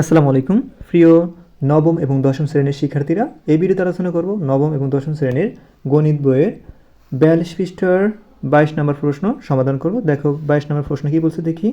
আসসালামু আলাইকুম। প্রিয় নবম এবং দশম শ্রেণির শিক্ষার্থীরা, এই ভিডিওতে আলোচনা করব নবম এবং দশম শ্রেণির গণিত বইয়ের বিয়াল্লিশ পৃষ্ঠার বাইশ নম্বর প্রশ্ন সমাধান করব। দেখো, বাইশ নম্বর প্রশ্ন কী বলছে দেখি।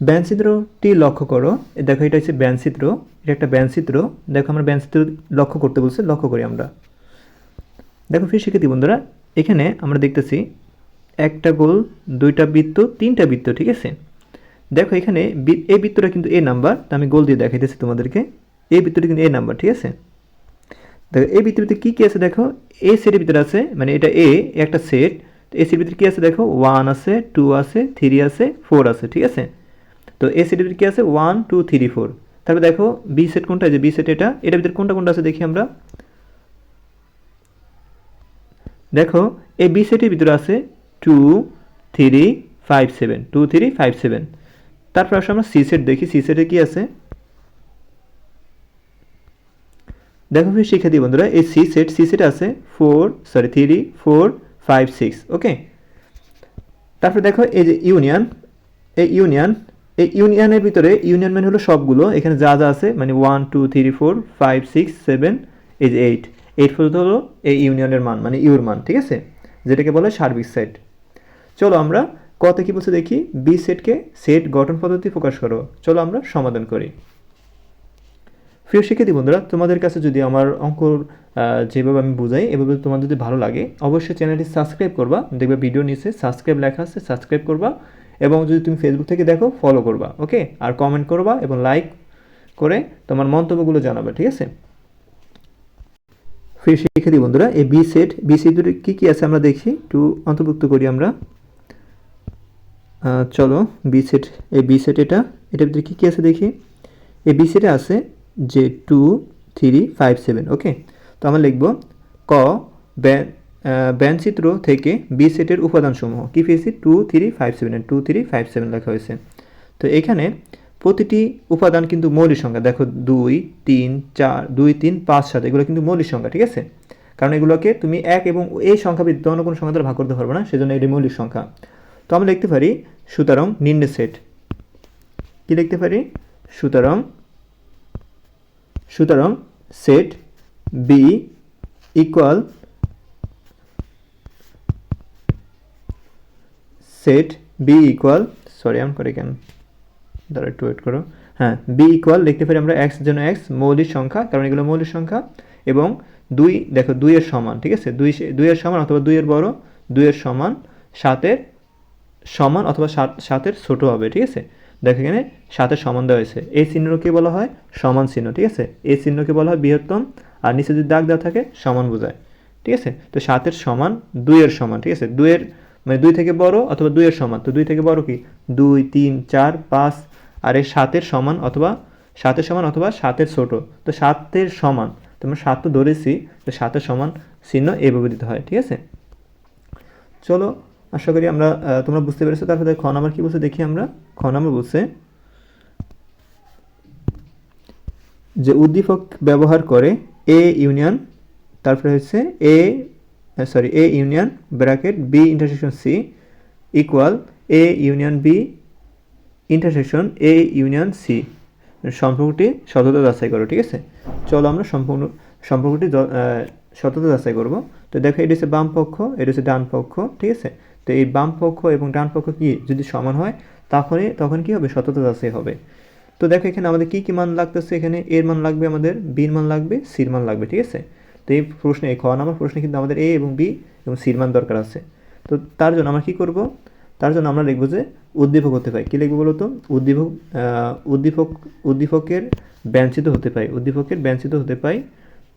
ব্যানচিত্রটি লক্ষ্য করো। দেখো, এটা হচ্ছে ব্যানচিত্র এটা একটা ব্যানচিত্র দেখো, আমরা ব্যানচিত্র লক্ষ্য করতে বলছে, লক্ষ্য করি আমরা। দেখো ফির শিক্ষার্থী বন্ধুরা, এখানে আমরা দেখতেছি একটা গোল, দুইটা বৃত্ত, তিনটা বৃত্ত, ঠিক আছে? দেখো এখানে এই বৃত্তটা কিন্তু এ নাম্বার, তা আমি গোল দিয়ে দেখাইতেছি তোমাদেরকে। এই বৃত্তটা কিন্তু এ নাম্বার, ঠিক আছে? দেখো এই বৃত্তের ভিতরে কী কী আছে দেখো? এ সেটের ভিতরে আছে মানে এটা এ একটা সেট তো এ সেটের ভিতরে কী আছে দেখো? ওয়ান আছে টু আছে থ্রি আছে ফোর আছে, ঠিক আছে? তো এ সেটের ভিতরে কী আছে? ওয়ান টু থ্রি ফোর তারপরে দেখো বি সেট কোনটা? যে বি সেট এটা, এটার ভিতরে কোনটা কোনটা আছে দেখি আমরা। দেখো, এই বি সেটের ভিতরে আছে two three five seven two three five seven তারপর আসলে আমরা সি সেট দেখি। সি সেটে কি আছে? দেখো ফির শিক্ষার্থী বন্ধুরা, এই সি সেট সি সেট আছে four sorry three four five six okay তারপর দেখো এই যে ইউনিয়ন এই ইউনিয়ন এই ইউনিয়নের ভিতরে ইউনিয়ন মানে হলো সবগুলো। এখানে যা যা আছে মানে one two three four five six seven এই যে এইট এইট পর্যন্ত হলো এই ইউনিয়নের মান মানে ইউর মান, ঠিক আছে? যেটাকে বলে সার্বিক সেট চলো আমরা কত কি বলছে দেখি? বি সেটকে সেট গঠন পদ্ধতি প্রকাশ করো। চলো আমরা সমাধান করি। প্রিয় শিক্ষার্থী বন্ধুরা তোমাদের কাছে যদি আমার অঙ্কর আহ, যেভাবে আমি বুঝাই এভাবে তোমার যদি ভালো লাগে অবশ্যই চ্যানেলটি সাবস্ক্রাইব করবা। দেখবে ভিডিও নিচে সাবস্ক্রাইব লেখা আছে সাবস্ক্রাইব করবা। এবং যদি তুমি ফেসবুক থেকে দেখো ফলো করবা ওকে আর কমেন্ট করবা এবং লাইক করে তোমার মন্তব্যগুলো জানাবে ঠিক আছে? প্রিয় শিক্ষার্থী বন্ধুরা এই বি সেট বি সেটের কী কী আছে আমরা দেখি। একটু অন্তর্ভুক্ত করি আমরা। চলো বি সেট এই বি সেট এটা এটার ভিতরে কী কী আছে দেখি? এই বি সেটে আছে যে two three five seven okay তো আমরা লিখব ক ব্যা- আহ, ব্যঞ্চিত্র থেকে বি সেটের উপাদানসমূহ। কী পেয়েছি? Two three five seven two three five seven লেখা হয়েছে। তো এখানে প্রতিটি উপাদান কিন্তু মৌলিক সংখ্যা। দেখো দুই তিন চার দুই তিন পাঁচ সাত এগুলো কিন্তু মৌলিক সংখ্যা ঠিক আছে? কারণ এগুলোকে তুমি এক এবং এই সংখ্যা অন্য কোনো সংখ্যা ভাগ করতে পারবে না সেজন্য এটি মৌলিক সংখ্যা। তো আমরা লিখতে পারি সুতরাং নিম্নে সেট কি লিখতে পারি? সুতরাং সুতরাং set B equal set B equal sorry um করে কেন দাঁড়া একটু ওয়েট করো। হ্যাঁ বি ইকুয়াল লিখতে পারি আমরা এক্স জন্য এক্স মৌলিক সংখ্যা কারণ এগুলো মৌলিক সংখ্যা, এবং দুই, দেখো, দুইয়ের সমান, ঠিক আছে? দুই দুইয়ের সমান অথবা দুইয়ের বড়, দুইয়ের সমান সাতের সমান অথবা সাত, সাতের ছোট হবে, ঠিক আছে? দেখো এখানে সাতের সমান দেওয়া হয়েছে। এই চিহ্নকে বলা হয় সমান চিহ্ন, ঠিক আছে? এই চিহ্নকে বলা হয় বৃহত্তম, আর নিচে যদি দাগ দেওয়া থাকে, সমান বোঝায়, ঠিক আছে? তো সাতের সমান দুইয়ের সমান, ঠিক আছে? দুইয়ের মানে দুই থেকে বড় অথবা দুইয়ের সমান, তো দুই থেকে বড় কি? দুই, তিন, চার, পাঁচ, আর এই সাতের সমান অথবা, সাতের সমান অথবা সাতের ছোট, তো সাতের সমান তোমরা সাত তো ধরেছি, তো সাতের সমান চিহ্ন এভাবে দিতে হয়, ঠিক আছে? চলো আশা করি আমরা তোমরা বুঝতে পেরেছ। তারপরে খ নাম্বার কী বলছে? দেখি আমরা। খ নাম্বার বলছে, যে উদ্দীপক ব্যবহার করে এ ইউনিয়ন তারপরে হচ্ছে A sorry A union bracket B intersection C equal A union B intersection A union C সম্পর্কটি সততা যাচাই করো, ঠিক আছে? চলো আমরা সম্পূর্ণ, সম্পর্কটি সততা যাচাই করব। তো দেখো, এটা হচ্ছে বাম পক্ষ, এটা হচ্ছে ডান পক্ষ, ঠিক আছে? তো এই বাম পক্ষ এবং ডান পক্ষ কি যদি সমান হয় তখনই তখন কি হবে? সততা যাচাই হবে। তো দেখো এখানে আমাদের কি কি মান লাগতেছে এখানে? এর মান লাগবে আমাদের, বির মান লাগবে, সির মান লাগবে, ঠিক আছে? তো এই প্রশ্নে খ নাম্বার প্রশ্নে কিন্তু আমাদের এ এবং বি এবং সির মান দরকার আছে। তো তার জন্য আমরা কি করব? তার জন্য আমরা লিখব যে উদ্দীপক হতে পাই কী লিখব বলো তো উদ্দীপক উদ্দীপক, উদ্দীপকের ব্যঞ্চিত হতে পাই উদ্দীপকের ব্যঞ্চিত হতে পাই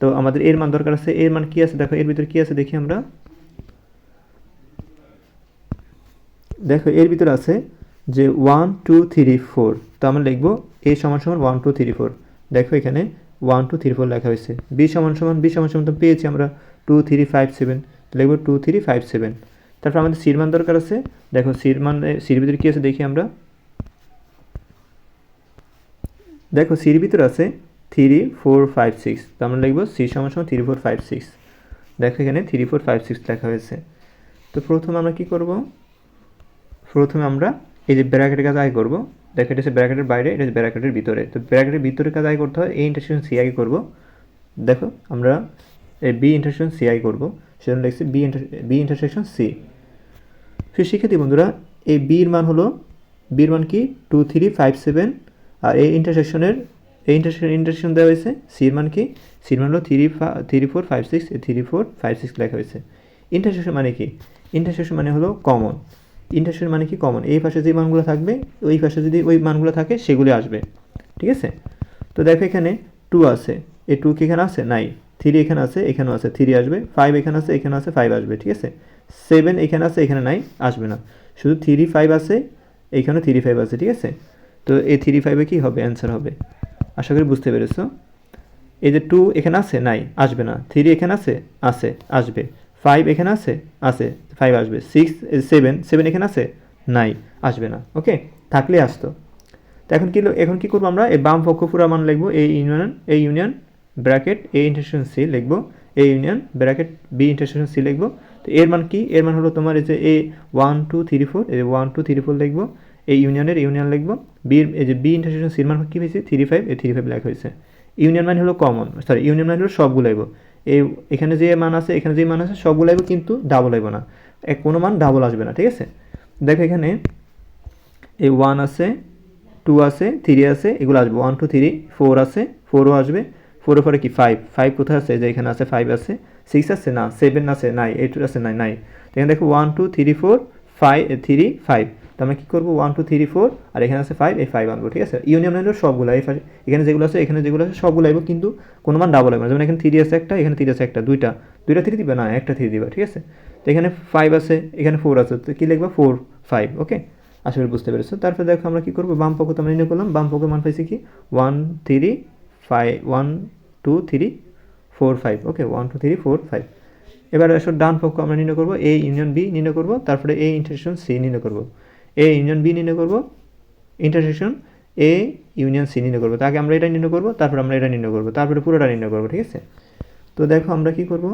তো আমাদের এর মান দরকার আছে। এর মান কি আছে? দেখো, এর ভিতরে কি আছে দেখি আমরা। দেখো, এর ভিতরে আছে যে ওয়ান টু থ্রি ফোর তো আমরা লিখব এ সমান সমান ওয়ান টু থ্রি ফোর দেখো এখানে ওয়ান টু থ্রি ফোর লেখা হয়েছে। বি সমান সমান বি সমান সমান তো পেয়েছি আমরা। টু থ্রি ফাইভ সেভেন লিখব টু থ্রি ফাইভ সেভেন তারপর আমাদের সির দরকার আছে। দেখো সির মান সির ভিতরে কী আছে দেখি আমরা। দেখো সির ভিতরে আছে থ্রি ফোর ফাইভ সিক্স তো আমরা লিখব সি সমান সমান থ্রি ফোর ফাইভ সিক্স দেখো এখানে থ্রি ফোর ফাইভ সিক্স লেখা হয়েছে। তো প্রথমে আমরা কি করব? প্রথমে আমরা এই যে ব্র্যাকেটের কাজ আয় করব। দেখো এটা হচ্ছে ব্র্যাকেটের বাইরে, এটা ব্র্যাকেটের ভিতরে। তো ব্র্যাকেটের ভিতরে কাজ আয় করতে হয় এই ইন্টারসেকশন সি আই করব। দেখো, আমরা এই বি ইন্টারসেকশন সি আই করব। সেজন্য লিখছি B inter B intersection C ফির শিক্ষার্থী বন্ধুরা, এই বির মান হলো বির মান কি? টু থ্রি ফাইভ সেভেন আর এই ইন্টারসেকশনের এই ইন্টারসেকশন ইন্টারসেকশন দেওয়া হয়েছে সির মান কি? সির মান হলো three three four five six three four five six লেখা হয়েছে। ইন্টারসেকশন মানে কি? ইন্টারসেকশন মানে হলো কমন ইন্টারসেকশন মানে কি কমন এই পাশে যে মানগুলো থাকবে, ওই পাশে যদি ওই মানগুলো থাকে, সেগুলি আসবে। ঠিক আছে? তো দেখো এখানে টু আছে। এ টু কি এখানে আছে? নাই। থ্রি এখানে আছে, এখানেও আছে। থ্রি আসবে ফাইভ এখানে আছে এখানে আছে ফাইভ আসবে। ঠিক আছে? সেভেন এখানে আছে, এখানে নাই, আসবে না। শুধু থ্রি ফাইভ আছে এইখানে থ্রি ফাইভ আছে। ঠিক আছে? তো এই থ্রি ফাইভে কী হবে? অ্যান্সার হবে। আশা করি বুঝতে পেরেছ। এই যে টু এখানে আছে, নাই, আসবে না। থ্রি এখানে আছে আছে, আসবে। ফাইভ এখানে আছে? আছে। ফাইভ আসবে। সিক্স সেভেন সেভেন এখানে আছে? নাই আসবে না। ওকে থাকলে আসতো। তো এখন কি এখন কি করব আমরা? এই বাম পক্ষ পুরা মান লিখব এই ইউনিয়ন এই union bracket A intersection C লিখব। এই union bracket B intersection C লিখব। তো এর মান কি? এর মান হলো তোমার এই যে A one two three four এই ওয়ান টু থ্রি ফোর লিখব। এই ইউনিয়নের ইউনিয়ন লিখব। বির এই যে বি ইন্টারসেকশন সির মান কী হয়েছে? থ্রি ফাইভ এই থ্রি ফাইভ লেখা হয়েছে। ইউনিয়ন মানে হলো কমন সরি ইউনিয়ন মানে হলো সবগুলো আইব এই এখানে যে মান আছে, এখানে যে মান আছে, সবগুলো আইব কিন্তু ডাবল আইব না। এক কোনো মান ডাবল আসবে না, ঠিক আছে? দেখো এখানে এই ওয়ান আছে টু আছে থ্রি আছে, এগুলো আসবে। ওয়ান টু থ্রি ফোর আছে ফোরও আসবে। ফোরের পরে কি? ফাইভ ফাইভ কোথায় আছে? যে এখানে আছে ফাইভ আছে। সিক্স আছে? না সেভেন আছে নাই এইট আছে নাই নাই এখানে দেখো one two three four five three five তো আমরা কী করব? ওয়ান টু থ্রি ফোর আর এখানে আছে ফাইভ এই ফাইভ আনব, ঠিক আছে? ইউনিয়ন হলো সবগুলো, এই এখানে যেগুলো আছে, এখানে যেগুলো আছে, সবগুলো আইব, কিন্তু কোনো মান ডাবল আইব যেমন এখানে থ্রি আছে একটা, এখানে থ্রি আছে একটা, দুইটা। দুইটা থ্রি দিবে? না, একটা থ্রি দিবা, ঠিক আছে? তো এখানে ফাইভ আছে, এখানে ফোর আছে, তো কী লিখবা? ফোর ফাইভ ওকে করি বুঝতে পেরেছ। তারপরে দেখো আমরা কী করব? বাম পক্ষ তো আমরা নির্ণয় করলাম। বাম পক্ষের মান পাইছি কি? One three five one two three four five okay one two three four five এবার আসো ডান পক্ষ আমরা নির্ণয় করব। এ ইউনিয়ন বি নির্ণয় করব। তারপরে এ ইন্টারসেকশন সি নির্ণয় করব। এ ইউনিয়ন বি নির্ণয় করব ইন্টারসেকশন এ ইউনিয়ন সি নির্ণয় করব। তাকে আমরা এটা নির্ণয় করব, তারপরে আমরা এটা নির্ণয় করব, তারপরে পুরোটা নির্ণয় করব, ঠিক আছে? তো দেখো আমরা কি করব?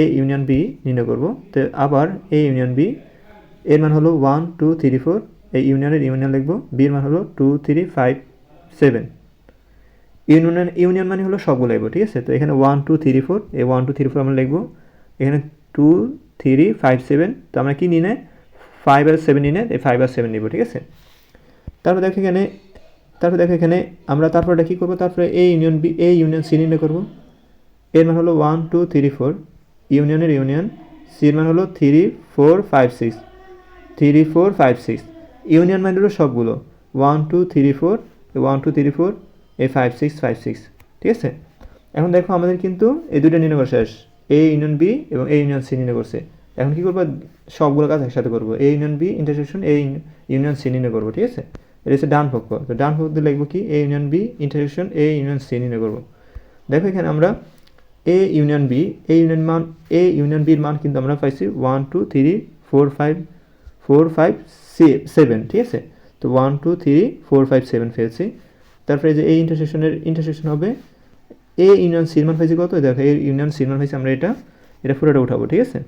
এ ইউনিয়ন বি নির্ণয় করব। তো আবার এ ইউনিয়ন বি এর মান হলো ওয়ান টু থ্রি ফোর এই ইউনিয়নের ইউনিয়ন লিখব বির মান হলো two three five seven union union মানে হলো সবগুলো লিখব, ঠিক আছে? তো এখানে ওয়ান টু থ্রি ফোর এই ওয়ান টু থ্রি ফোর আমরা লিখব। এখানে টু থ্রি ফাইভ সেভেন তো আমরা কি নিয়ে ফাইভ আর সেভেন নিয়ে এই ফাইভ আর সেভেন নিব, ঠিক আছে? তারপর দেখো এখানে, তারপর দেখো এখানে, আমরা তারপরে কী করব? তারপরে A union B A union C নির্ণয় করব। এর মান হলো ওয়ান টু থ্রি ফোর ইউনিয়নের ইউনিয়ন সির মান হলো three four five six three four five six union মানে হলো সবগুলো। One two three four one two three four এ ফাইভ সিক্স ফাইভ সিক্স ঠিক আছে? এখন দেখো আমাদের কিন্তু এই দুটো নির্ণয় শেষ। এ ইউনিয়ন বি এবং এ ইউনিয়ন সি নির্ণয় করছে। এখন কী করব? সবগুলো কাজ একসাথে করব। A union B intersection A union C নির্ণয় করব, ঠিক আছে? এটা হচ্ছে ডান পক্ষ। তো ডান পক্ষ লিখব কি? A union B intersection A union C নির্ণয় করব। দেখো এখানে আমরা A union B A union মান এ ইউনিয়ন বির মান কিন্তু আমরা পাইছি one two three four five four five seven ঠিক আছে? তো one two three four five seven পেয়েছি। তারপরে যে এই ইন্টারসেকশনের ইন্টারসেকশন হবে এ ইউনিয়ন সির মান পাইছি কত? দেখো এই ইউনিয়ন সির মান পাইছি আমরা এটা এটা পুরোটা উঠাবো, ঠিক আছে?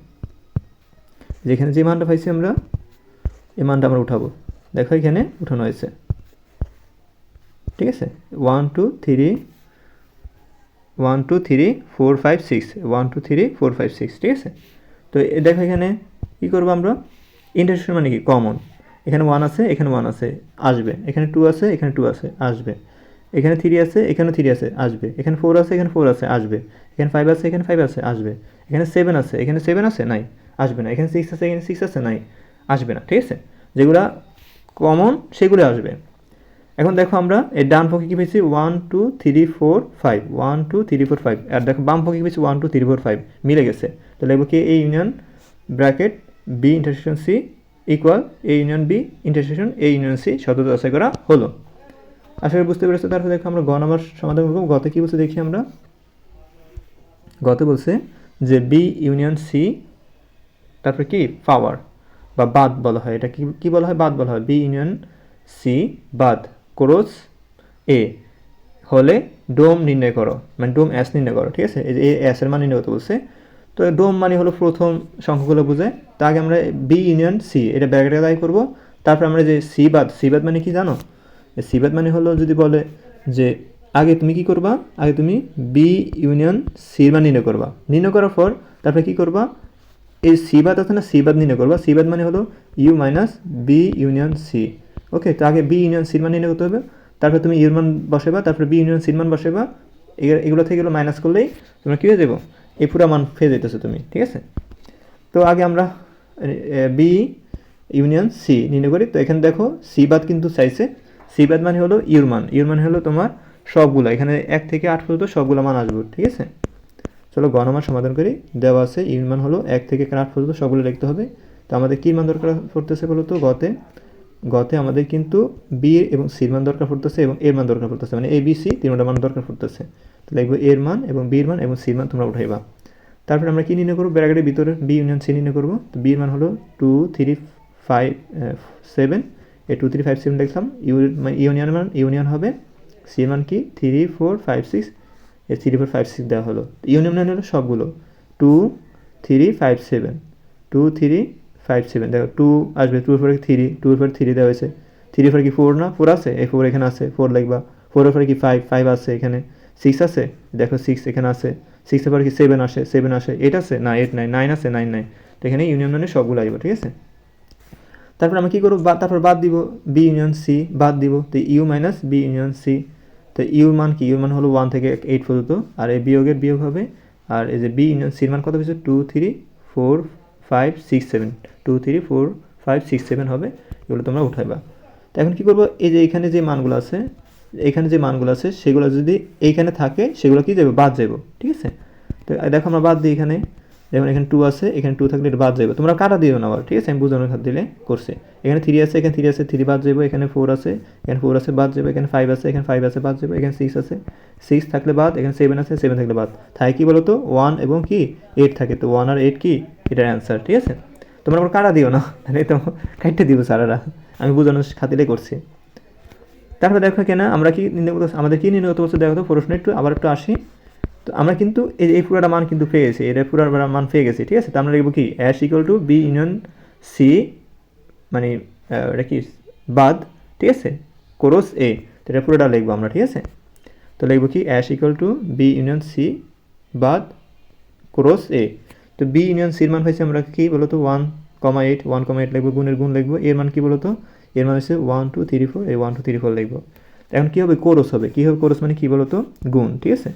যেখানে যে মানটা পাইছি আমরা, এই মানটা আমরা উঠাবো। দেখো এখানে উঠানো হয়েছে। ঠিক আছে? One two three one two three four five six one two three four five six ঠিক আছে? তো দেখো এখানে কী করব আমরা? ইন্টারসেকশন মানে কি? কমন এখানে ওয়ান আছে, এখানে ওয়ান আছে, আসবে। এখানে টু আছে, এখানে টু আছে, আসবে। এখানে থ্রি আছে, এখানে থ্রি আছে, আসবে। এখানে ফোর আছে, এখানে ফোর আছে, আসবে। এখানে ফাইভ আছে, এখানে ফাইভ আছে, আসবে। এখানে সেভেন আছে, এখানে সেভেন আছে? নাই। আসবে না। এখানে সিক্স আছে, এখানে সিক্স আছে, নাই, আসবে না, ঠিক আছে? যেগুলো কমন সেগুলো আসবে। এখন দেখো আমরা এই ডান পক্ষে কী পেয়েছি? One two three four five one two three four five আর দেখো বাম পক্ষে কী পেয়েছি? One two three four five মিলে গেছে। তো লিখব কি? A union bracket B intersection C equal A union B intersection A union C শত যাচাই করা হলো। আশা করি বুঝতে পেরেছ। তারপর দেখো আমরা গ নাম্বার সমাধান করব। গতে কী বলছে দেখি আমরা। গতে বলছে যে বি ইউনিয়ন সি তারপরে কি? পাওয়ার বা বাদ বলা হয়। এটা কি বলা হয়? বাদ বলা হয়। বি ইউনিয়ন সি বাদ ক্রোস এ হলে ডোম নির্ণয় করো। মানে ডোম এস নির্ণয় করো, ঠিক আছে? এই যে এস এর মান নির্ণয় করতে বলছে। তো ডোম মানে হলো প্রথম সংখ্যাগুলো বোঝায় তা আগে আমরা বি ইউনিয়ন সি এটা ব্র্যাকেটে দায়ী করব। তারপর আমরা যে সি বাদ সি বাদ মানে কি জানো? সি বাদ মানে হলো যদি বলে যে আগে তুমি কি করবা? আগে তুমি বি ইউনিয়ন সির মান নির্ণয় করবা। নির্ণয় করার পর তারপরে কি করবা? এই সিবাদ আছে না সিবাদ নির্ণয় করবা। সিবাদ মানে হলো U minus B union C okay তো আগে বি ইউনিয়ন সির মান নির্ণয় করতে হবে। তারপরে তুমি ইউর মান বসাবা তারপরে বি ইউনিয়ন সির মান বসাবা এগুলো- থেকে এগুলো মাইনাস করলেই তোমরা কী হয়ে যাব এই পুরো মান পেয়ে যেতেছো তুমি, ঠিক আছে? তো আগে আমরা বি ইউনিয়ন সি নির্ণয় করি। তো এখানে দেখো সি বাদ কিন্তু চাইছে। সি বাদ মানে হলো ইউর মান। ইউর মানে হলো তোমার সবগুলো। এখানে এক থেকে আট পর্যন্ত সবগুলো মান আসবে, ঠিক আছে? চলো গণমান সমাধান করি। দেওয়া আছে ইউর মান হলো এক থেকে আট পর্যন্ত সবগুলো লিখতে হবে। তো আমাদের কী মান দরকার পড়তেছে বলতো গতে। গতে আমাদের কিন্তু বি এবং সির মান দরকার পড়তেছে এবং এর মান দরকার পড়তেছে। মানে এ বি সি তিনটা মান দরকার পড়তেছে। তো লিখব এর মান এবং বির মান এবং সির মান তোমরা উঠাইবা। তারপরে আমরা কি নির্ণয় করব? ব্র্যাকেটের ভিতরে বি ইউনিয়ন সি নির্ণয় করব। তো বির মান হলো টু থ্রি ফাইভ সেভেন এই টু থ্রি ফাইভ সেভেন লিখলাম। ইউ ইউনিয়ন মান ইউনিয়ন হবে। সি মান কি? থ্রি ফোর ফাইভ সিক্স এই থ্রি ফোর ফাইভ সিক্স দেওয়া হলো। ইউনিয়ন মান হলো সবগুলো। Two three five seven two three five seven দেখো টু আসবে টুর পরে থ্রি টুর পরে থ্রি দেওয়া হয়েছে। থ্রি পরে কি ফোর না? ফোর আছে? এই ফোর এখানে আছে। ফোর লিখবা। ফোরের পরে কি ফাইভ ফাইভ আছে এখানে। সিক্স আছে? দেখো সিক্স এখানে আছে। সিক্সের পরে কি সেভেন আসে? সেভেন আসে। এইট আছে? না এইট নাই। নাইন আছে? নাইন নাই। তো এখানে ইউনিয়ন মানে সবগুলো আসবে, ঠিক আছে? তারপর আমরা কী করব? তারপর বাদ দিব। বি ইউনিয়ন সি বাদ দিব। তো U minus B union C তো ইউর মান কি? ইউর মান হলো ওয়ান থেকে এইট পর্যন্ত। আর এই বিয়োগের বিয়োগ হবে, আর এই যে বি সির মান কত হয়েছে? Two three four five six seven two three four five six seven হবে। এগুলো তোমরা উঠাইবা। তো এখন কী করব? এই যে এখানে যে মানগুলো আছে, এখানে যে মানগুলো আছে, সেগুলো যদি এইখানে থাকে, সেগুলো কি যাবে? বাদ যাব ঠিক আছে? তো দেখো আমরা বাদ দিই এখানে। যেমন এখানে টু আছে, এখানে টু থাকলে এটা বাদ যাবে তোমরা কাটা দিও না আবার, ঠিক আছে? আমি বোঝানোর খাত দিলে করছে। এখানে থ্রি আছে, এখানে থ্রি আছে থ্রি বাদ যাব এখানে ফোর আছে, এখানে ফোর আছে, বাদ যাবে এখানে ফাইভ আছে, এখানে ফাইভ আছে, বাদ যাবে এখানে সিক্স আছে। সিক্স থাকলে বাদ, এখানে সেভেন আছে সেভেন থাকলে বাদ। থাকে কি বলো তো ওয়ান এবং কি? এইট থাকে। তো ওয়ান আর এইট কি? এটার অ্যান্সার ঠিক আছে? তোমরা আবার কাটা দিও না, তাহলে তো কাটতে দিব স্যারেরা আমি বোঝানোর খাতিরে করছি। তারপরে দেখো কেন আমরা কি আমাদের কি নির্ণয় করতে বলছে? দেখো তো প্রশ্ন একটু, আবার একটু আসি। তো আমরা কিন্তু এই এই পুরাটা মান কিন্তু পেয়ে গেছি এটা পুরার মান পেয়ে গেছি, ঠিক আছে? তো আমরা লিখব কি? Ash equal to B union C মানে এটা কি? বাদ, ঠিক আছে? কোরস এ তো এটা পুরোটা লিখব আমরা, ঠিক আছে? তো লিখব কি? Ash equal to B union C বাদ ক্রস এ তো বি ইউনিয়ন সির মান হয়েছে আমরা কি বলতো? One comma eight one comma eight লিখব, গুণের গুণ লিখব। এর মান কি বলতো? এর মান হচ্ছে ওয়ান টু থ্রি ফোর এই ওয়ান টু থ্রি ফোর লিখব। এখন কী হবে? কোরস হবে। কী হবে? কোরস মানে কী বলতো? গুণ, ঠিক আছে?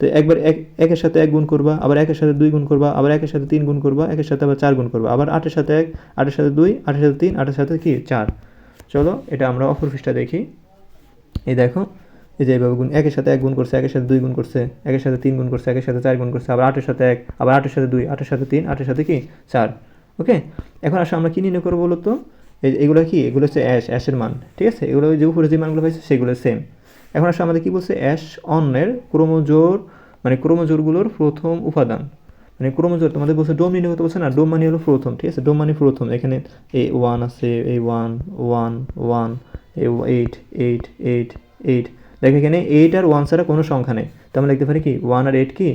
তো একবার এক, একের সাথে এক গুণ করবা, আবার একের সাথে দুই গুণ করবা, আবার একের সাথে তিন গুণ করবা, একের সাথে আবার চার গুণ করবা, আবার আটের সাথে এক, আটের সাথে দুই, আটের সাথে তিন, আটের সাথে কি? চার। চলো, এটা আমরা অপর পৃষ্ঠা দেখি। এই দেখো, এই যে এইভাবে গুণ, একের সাথে এক গুণ করছে, একের সাথে দুই গুণ করছে, একের সাথে তিন গুণ করছে, একের সাথে চার গুণ করছে, আবার আটের সাথে এক, আবার আটের সাথে দুই, আটের সাথে তিন, আটের সাথে কি? চার। ওকে? এখন আসলে আমরা কি নির্ণয় করব বলো তো এগুলো কি? এগুলো হচ্ছে অ্যাশ অ্যাশের মান, ঠিক আছে? এগুলো যে উপরে যে মানগুলো পাইছে সেগুলো সেম এখন আসলে আমাদের কি বলছে? অ্যাশ অন্যের ক্রোমোজোর মানে ক্রোমোজোরগুলোর প্রথম উপাদান। মানে ক্রোমোজোর তোমাদের বলছে ডোম নির্ণয় করতে বলছে না, ডোম মানে হলো প্রথম, ঠিক আছে? ডোম মানে প্রথম, এখানে এ ওয়ান আছে, এ ওয়ান ওয়ান ওয়ান এই এইট এইট এইট এইট। দেখো এখানে এইট আর ওয়ান ছাড়া কোনো সংখ্যা নেই। তো আমরা লিখতে পারি কি? ওয়ান আর এইট কি?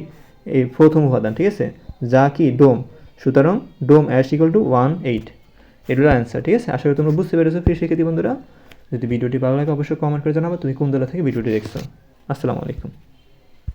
এই প্রথম উপাদান, ঠিক আছে? যা কি? ডোম। সুতরাং ডোম ash equal to one, eight. এটার অ্যান্সার ঠিক আছে? আশা করি তোমরা বুঝতে পেরেছ প্রিয় শিক্ষার্থী বন্ধুরা। যদি ভিডিওটি ভালো লাগে, অবশ্যই কমেন্ট করে জানাব। তুমি কোন দলা থেকে ভিডিওটি দেখছ? আসসালামু আলাইকুম।